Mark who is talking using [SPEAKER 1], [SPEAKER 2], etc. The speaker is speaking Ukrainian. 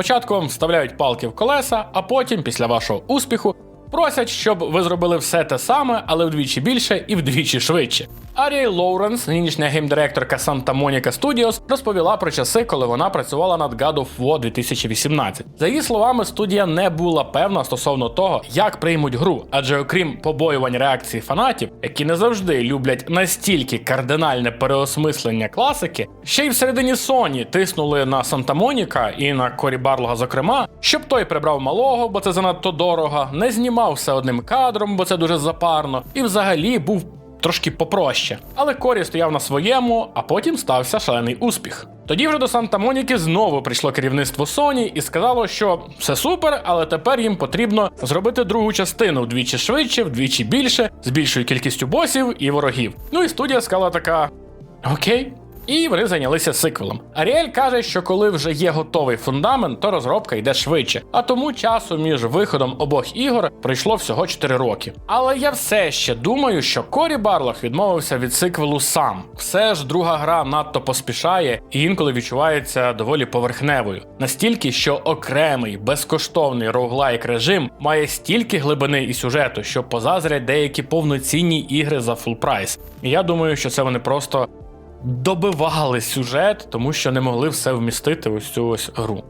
[SPEAKER 1] Спочатку вставляють палки в колеса, а потім, після вашого успіху, просять, щоб ви зробили все те саме, але вдвічі більше і вдвічі швидше. Аріел Лоуренс, нинішня геймдиректорка Santa Monica Studios, розповіла про часи, коли вона працювала над God of War 2018. За її словами, студія не була певна стосовно того, як приймуть гру, адже окрім побоювань реакції фанатів, які не завжди люблять настільки кардинальне переосмислення класики, ще й всередині Sony тиснули на Санта Моніка і на Корі Барлога, зокрема, щоб той прибрав малого, бо це занадто дорого, не знімав все одним кадром, бо це дуже запарно, і взагалі був трошки попроще. Але Корі стояв на своєму, а потім стався шалений успіх. Тоді вже до Санта Моніки знову прийшло керівництво Sony і сказало, що все супер, але тепер їм потрібно зробити другу частину вдвічі швидше, вдвічі більше, з більшою кількістю босів і ворогів. Ну і студія сказала така: Окей. І вони зайнялися сиквелом. Аріель каже, що коли вже є готовий фундамент, то розробка йде швидше. А тому часу між виходом обох ігор пройшло всього 4 роки. Але я все ще думаю, що Корі Барлох відмовився від сиквелу сам. Все ж друга гра надто поспішає і інколи відчувається доволі поверхневою. Настільки, що окремий безкоштовний роуглайк режим має стільки глибини і сюжету, що позазрять деякі повноцінні ігри за фул прайс. І я думаю, що це вони просто добивали сюжет, тому що не могли все вмістити ось цю ось гру.